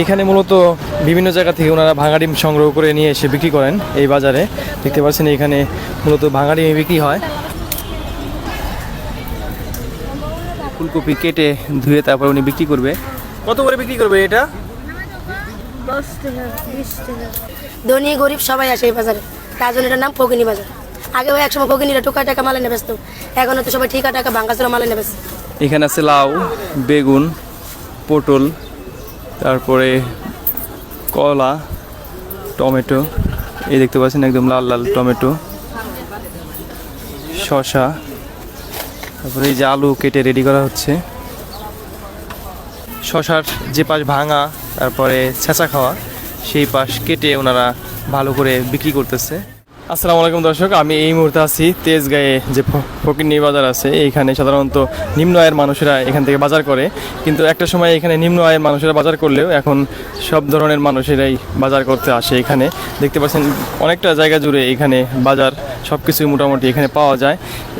এইখানে মূলত বিভিন্ন জায়গা থেকে ওনারা ভাঙা ডিম সংগ্রহ করে নিয়ে এসে বিক্রি করেন এই বাজারে। দেখতে পাচ্ছেন এখানে মূলত ভাঙা ডিম বিক্রি হয়। ফুলকপি কেটে ধুয়ে তারপর উনি বিক্রি করবে। কত করে বিক্রি করবে এটা? ধনী গরিব সবাই আসে এই বাজারে। তার জন্য এটার নাম ফকিনি বাজার। আগে ওই একসময় ফকিনিরা টুকা টাকা মালে নেবে ব্যস্ত এখন তো সবাই ঠিকা টাকা ভাঙ্গাচোরা মালে নেবে এখানে আছে লাউ বেগুন পটল তারপরে কলা, টমেটো, এই দেখতে পাচ্ছেন একদম লাল লাল টমেটো, শসা, তারপরে এই যে আলু কেটে রেডি করা হচ্ছে। শশার যে পাশ ভাঙা, তারপরে ছেঁচা খাওয়া, সেই পাশ কেটে ওনারা ভালো করে বিক্রি করতেছে। আসসালামু আলাইকুম দর্শক, আমি এই মুহূর্তে আছি তেজগাঁয়ে যে ফকিরনি বাজার আছে। এইখানে সাধারণত নিম্ন আয়ের মানুষেরা এখান থেকে বাজার করে। কিন্তু একটা সময় এখানে নিম্ন আয়ের মানুষেরা বাজার করলেও এখন সব ধরনের মানুষেরাই বাজার করতে আসে এখানে। দেখতে পাচ্ছেন অনেকটা জায়গা জুড়ে এখানে বাজার সব কিছুই মোটামুটি এখানে পাওয়া যায়।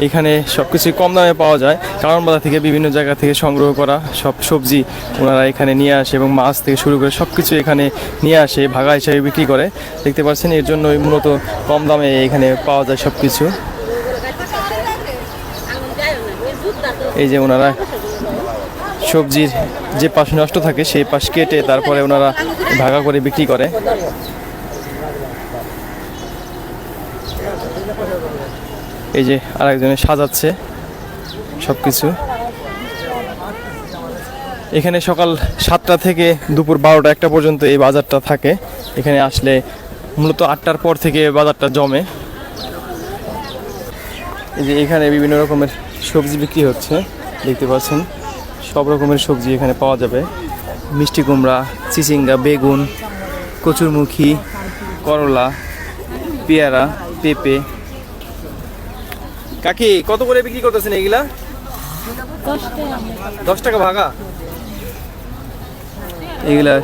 এখানে সব কিছুই কম দামে পাওয়া যায়। কারণ বাজার থেকে বিভিন্ন জায়গা থেকে সংগ্রহ করা সব সবজি ওনারা এখানে নিয়ে আসে এবং মাছ থেকে শুরু করে সব কিছু এখানে নিয়ে আসে, ভাগা হিসাবে বিক্রি করে। দেখতে পাচ্ছেন এর জন্যই মূলত কম দামে এখানে পাওয়া যায় সব কিছু এই যে ওনারা সবজির যে পাশ নষ্ট থাকে, সেই পাশ কেটে তারপরে ওনারা ভাগা করে বিক্রি করে। এই যে আরেকজনে সাজাচ্ছে সব কিছু এখানে সকাল সাতটা থেকে দুপুর বারোটা একটা পর্যন্ত এই বাজারটা থাকে। এখানে আসলে মূলত আটটার পর থেকে বাজারটা জমে। এই যে এখানে বিভিন্ন রকমের সবজি বিক্রি হচ্ছে দেখতে পাচ্ছেন। সব রকমের সবজি এখানে পাওয়া যাবে। মিষ্টি কুমড়া চিচিঙ্গা বেগুন কচুরমুখী করলা পেয়ারা পেঁপে। কাকি কত করে বিক্রি করতেছেন এগুলা? দশ টাকা। দশ টাকা ভাগা? এগুলা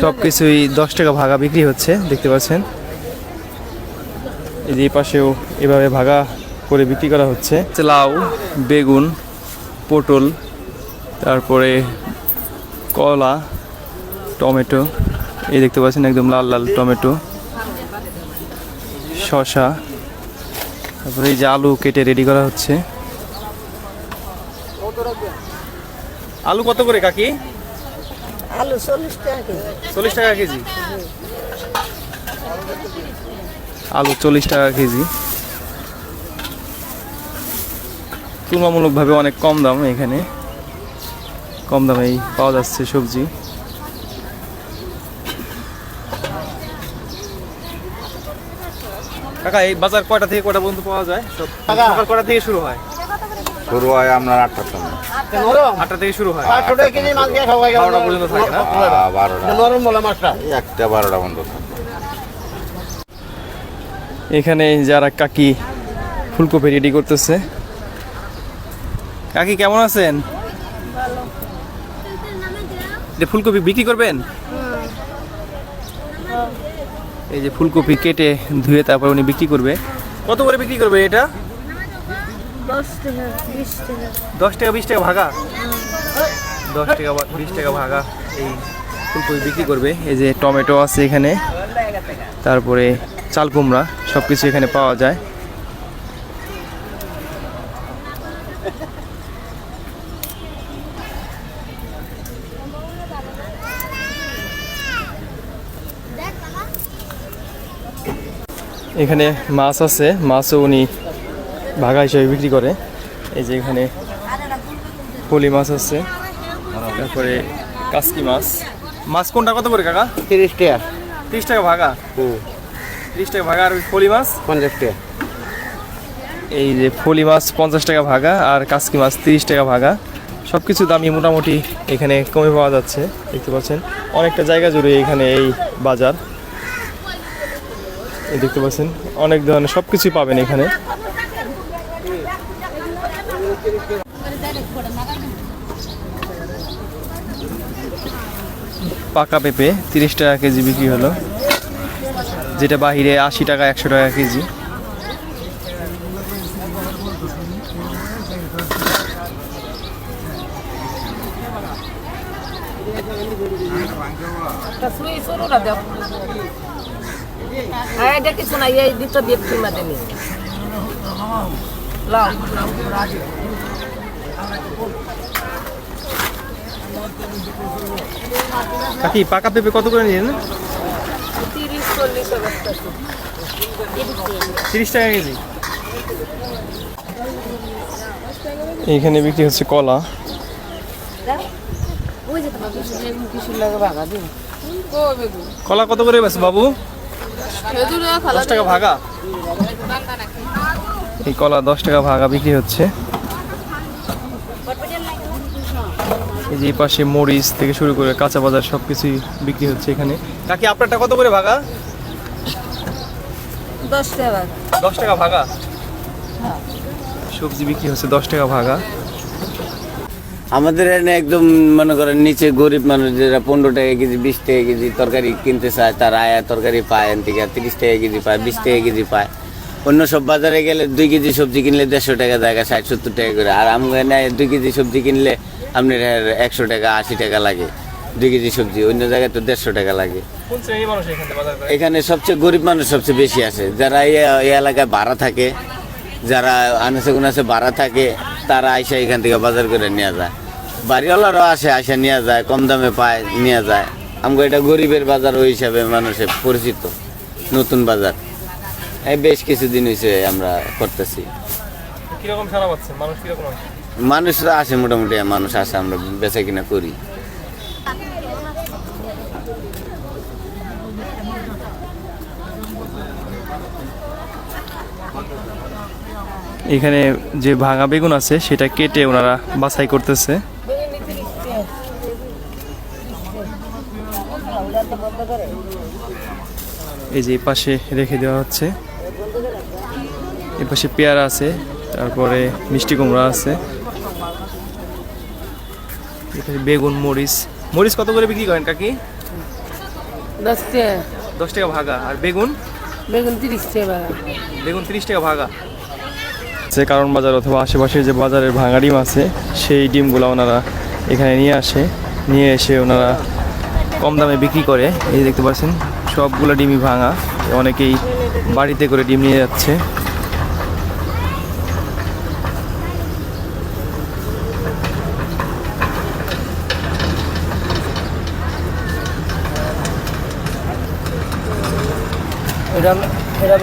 সব কিছুই দশ টাকা ভাগা বিক্রি হচ্ছে, দেখতে পাচ্ছেন। এই যে পাশেও এভাবে ভাগা করে বিক্রি করা হচ্ছে। লাউ, বেগুন, পটল, তারপরে কলা, টমেটো, এই দেখতে পাচ্ছেন একদম লাল লাল টমেটো, শসা, তারপরে এই যে আলু কেটে রেডি করা হচ্ছে। আলু কত করে, কাকি? আলু চল্লিশ টাকা কেজি। চল্লিশ টাকা কেজি? আলু চল্লিশ টাকা কেজি। তুলনামূলকভাবে অনেক কম দাম এখানে। কম দামেই পাওয়া যাচ্ছে সবজি। কাকা এই বাজার কয়টা থেকে কয়টা পর্যন্ত পাওয়া যায়? সব সকাল কয়টা থেকে শুরু হয়? শুরু হয় আপনার আটটার সময়। আটটা থেকে শুরু হয়। আটটা থেকে বারোটা পর্যন্ত থাকে না? আহ, বারোটা। এই একটা বারোটা বন্ধ এখানে যারা কাকি ফুলকপি রেডি করতেছে। কাকি কেমন আছেন? ফুলকপি বিক্রি করবেন? এই যে ফুলকপি কেটে ধুয়ে তারপর উনি বিক্রি করবে। কত করে বিক্রি করবে এটা? দশ টাকা বিশ টাকা। ভাগা? দশ টাকা বিশ টাকা ভাগা এই ফুলকপি বিক্রি করবে। এই যে টমেটো আছে এখানে তারপরে চাল কুমড়া সব কিছু এখানে পাওয়া যায়। এখানে মাছ আছে মাছও উনি ভাগা হিসেবে বিক্রি করে। এই যে এখানে পলি মাছ আছে তারপরে কাসকি মাছ। মাছ কোনটা কত করে কাকা? তিরিশ টাকা। তিরিশ টাকা ভাগা? হুম। তিরিশ টাকা ভাগা আর ফলি মাছ? পঞ্চাশ টাকা। এই যে ফলি মাছ পঞ্চাশ টাকা ভাগা আর কাসকি মাছ তিরিশ টাকা ভাগা। সব কিছু দামই মোটামুটি এখানে কমে পাওয়া যাচ্ছে দেখতে পাচ্ছেন। অনেকটা জায়গা জুড়ে এখানে এই বাজার। এই দেখতে পাচ্ছেন অনেক ধরনের সব কিছুই পাবেন এখানে। পাকা পেঁপে, তিরিশ টাকা কেজি বিক্রি হলো। যেটা বাহিরে আশি টাকা, একশো টাকা কেজি। কিছু না এই দুটো দিয়ে কাকি পাকা পেঁপে কত করে নিলেন তিরিশ টাকা কেজি। এইখানে বিক্রি হচ্ছে কলা। কিছু লাগে ভাগা দিন কলা কত করে বেছে বাবু? দশ টাকা ভাগা। এই কলা দশ টাকা ভাগা বিক্রি হচ্ছে। এই যে পাশে মরিচ থেকে শুরু করে কাঁচা বাজার সব কিছুই বিক্রি হচ্ছে এখানে। কাকি আপনারটা কত করে ভাগা? দশ টাকা দশ টাকা ভাগা? সবজি বিক্রি হচ্ছে দশ টাকা ভাগা। আমাদের এখানে একদম মনে করেন নিচে গরিব মানুষ যারা পনেরো টাকা কেজি বিশ টাকা কেজি তরকারি কিনতে চায় তারা আয়া তরকারি পায় এন থেকে তিরিশ টাকা কেজি পায় বিশ টাকা কেজি পায়। অন্য সব বাজারে গেলে দুই কেজি সবজি কিনলে দেড়শো টাকা জায়গা ষাট সত্তর টাকা করে। আর এখানে দুই কেজি সবজি কিনলে আপনার একশো টাকা আশি টাকা লাগে। দুই কেজি সবজি অন্য জায়গায় তো দেড়শো টাকা লাগে। এখানে সবচেয়ে গরিব মানুষ সবচেয়ে বেশি আছে। যারা এই এলাকায় ভাড়া থাকে যারা আনাসে গুনাসে ভাড়া থাকে তারা আইসা এখান থেকে বাজার করে নিয়ে যায়। বাড়িওয়ালারাও আসে আসে নিয়ে যায় কম দামে পায় নিয়ে যায়। আমাকে এটা গরিবের বাজার ওই হিসাবে মানুষের পরিচিত নতুন বাজার। এই বেশ কিছুদিন হয়েছে আমরা করতেছি। কীরকম সারা পাচ্ছেন মানুষ কীরকম মানুষরা আসে মোটামুটি, মানুষ আসে আমরা বেচা কিনা করি। এখানে যে ভাঙা বেগুন আছে, সেটা কেটে ওনারা বাছাই করতেছে। এই যে পাশে রেখে দেওয়া হচ্ছে। এই পাশে পেয়ারা আছে, তারপরে মিষ্টি কুমড়া আছে। বেগুন মরিচ। মরিচ কত করে বিক্রি করেন কাকি? দশ টাকা। দশ টাকা ভাগা। আর বেগুন? বেগুন তিরিশ টাকা। বেগুন তিরিশ টাকা ভাগা। যে কারণ বাজার অথবা আশেপাশে যে বাজারের ভাঙা ডিম আছে সেই ডিমগুলো ওনারা এখানে নিয়ে আসে। নিয়ে এসে ওনারা কম দামে বিক্রি করে। এই দেখতে পাচ্ছেন সবগুলো ডিমই ভাঙা। অনেকেই বাড়িতে করে ডিম নিয়ে যাচ্ছে।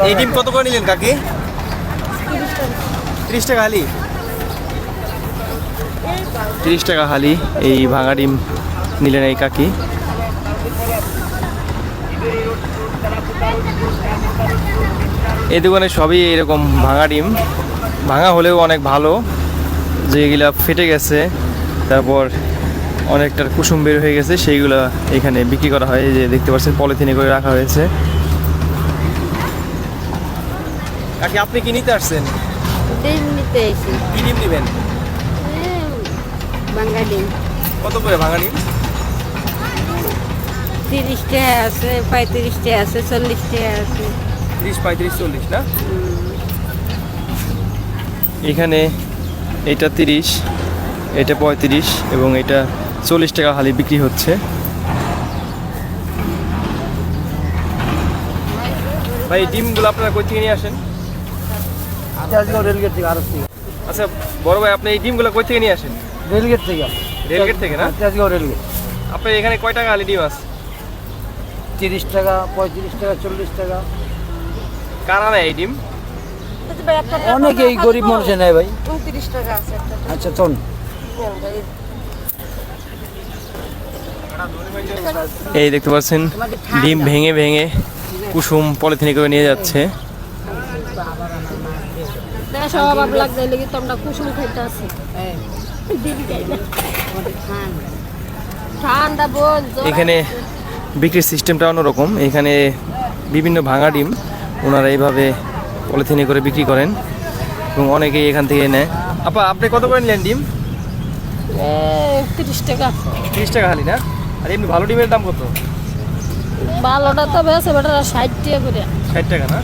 এই ডিম কত করে নিলেন কাকি? তিরিশ টাকা হালি। তিরিশ টাকা হালি এই ভাঙা ডিম নিলেন এই কাকি। এই দোকানে সবই এরকম ভাঙা ডিম। ভাঙা হলেও অনেক ভালো। যেগুলা ফেটে গেছে তারপর অনেকটার কুসুম বের হয়ে গেছে সেইগুলো এখানে বিক্রি করা হয়। যে দেখতে পাচ্ছেন পলিথিনে করে রাখা হয়েছে। কাকি আপনি কি নিতে আসছেন? ডিম নিতে এসি কি ডিম নেবেন? ডিম। কত করে ভাঙা ডিম? তিরিশ টাকা আছে পঁয়ত্রিশ টাকা আছে চল্লিশ টাকা আছে। তিরিশ পঁয়ত্রিশ চল্লিশ না? এখানে এটা তিরিশ এটা পঁয়ত্রিশ এবং এটা চল্লিশ টাকা হালি বিক্রি হচ্ছে। ভাই ডিমগুলো আপনারা কই থেকে নিয়ে আসেন? রেলগেট থেকে আরও থেকে। আচ্ছা বড় ভাই আপনি এই ডিমগুলো কই থেকে নিয়ে আসেন? রেলগেট থেকে। রেলগেট থেকে না? Tejgaon rail gate. আপনার এখানে কয় টাকা হালি ডিম আছে? তিরিশ টাকা পঁয়ত্রিশ টাকা চল্লিশ টাকা। কারা নেয় এই ডিম? অনেকে এই গরিব মানুষে নেয় ভাই। উনত্রিশ টাকা আছে একটা আচ্ছা চল এই দেখতে পাচ্ছেন ডিম ভেঙে ভেঙে কুসুম পলিথিনে করে নিয়ে যাচ্ছে। সব অভাব লাগছে লেগে তো আমরা কুসুম খাইতে আছি। ঠান্ডা। বোন এখানে বিক্রির সিস্টেমটা অন্যরকম। এখানে বিভিন্ন ভাঙা ডিম ওনারা এইভাবে পলিথিনে করে বিক্রি করেন এবং অনেকেই এখান থেকে নেয়। আপা আপনি কত করে নিলেন ডিম? তিরিশ টাকা। তিরিশ টাকা হালি না? আর এমনি ভালো ডিমের দাম কত? ভালোটা তো বেছে বেটা ষাট টাকা করে। ষাট টাকা না?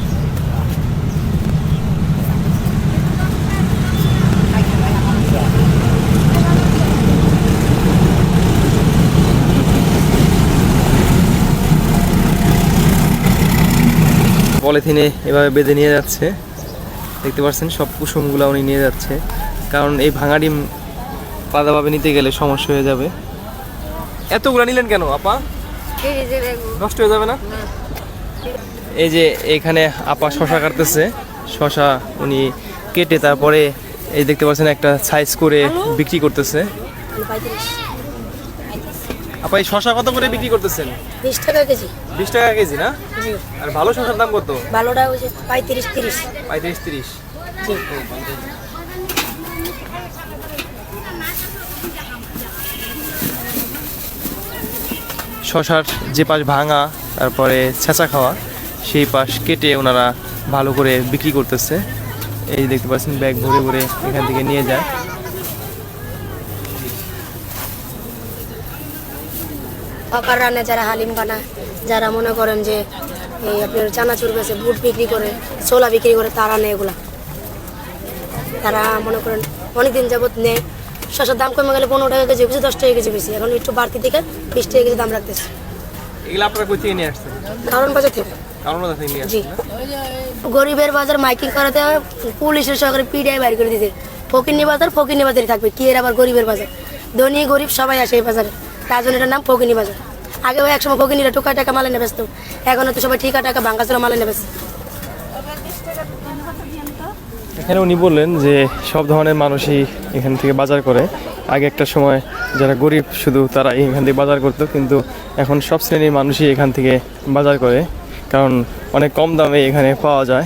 পলিথিনে এভাবে বেঁধে নিয়ে যাচ্ছে। দেখতে পাচ্ছেন সব কুসুমগুলো উনি নিয়ে যাচ্ছে। কারণ এই ভাঙা ডিম পাদাভাবে নিতে গেলে সমস্যা হয়ে যাবে। এতগুলো নিলেন কেন আপা? নষ্ট হয়ে যাবে না? এই যে এখানে আপা শশা কাটতেছে। শশা উনি কেটে তারপরে এই দেখতে পাচ্ছেন একটা সাইজ করে বিক্রি করতেছে। আপা এই শশা কত করে বিক্রি করতেছেন? বিশ টাকা কেজি। বিশ টাকা কেজি না? জি। আর ভালো শশার দাম কত? ভালোটা পঁয়ত্রিশ তিরিশ। পঁয়ত্রিশ তিরিশ। জি। শশার যে পাশ ভাঙা তারপরে ছেঁচা খাওয়া সেই পাশ কেটে ওনারা ভালো করে বিক্রি করতেছে। এই দেখতে পাচ্ছেন ব্যাগ ভরে ভরে এখান থেকে নিয়ে যায়। অকার রান্না যারা হালিম বানায় যারা মনে করেন যে এই আপনার চানাচুর বেছে বুট বিক্রি করে ছোলা বিক্রি করে তারা নেয় এগুলা। তারা মনে করেন অনেকদিন যাবত নেয়। শসার দাম কমে গেলে পনেরো টাকা কেজি বেশি দশ টাকা কেজি বেশি। এখন একটু বাড়তি থেকে বিশ টাকা কেজি দাম রাখতেছে। এগুলো আপনারা কই থেকে নিয়ে আসছেন? কারণ বাজার থেকে। জি। গরিবের বাজার মাইকিং করাতে পুলিশের সহকারে পিডিআই বাইর করে দিতে। ফকিরনি বাজার ফকিরনি বাজারই থাকবে। কি এর আবার গরিবের বাজার? ধনী গরিব সবাই আসে এই বাজারে। তার জন্য এটার নাম ফকিরনি বাজার। আগে ওই একসময় ফকিরনিরা টুকা টাকা মালে নেবে তো এখন তো সবাই ঠিকা টাকা ভাঙ্গা চলা মালে নেবে এখানে উনি বললেন যে সব ধরনের মানুষই এখান থেকে বাজার করে। আগে একটা সময় যারা গরিব, শুধু তারা এখান থেকে বাজার করতো। কিন্তু এখন সব শ্রেণির মানুষই এখান থেকে বাজার করে। কারণ অনেক কম দামে এখানে পাওয়া যায়।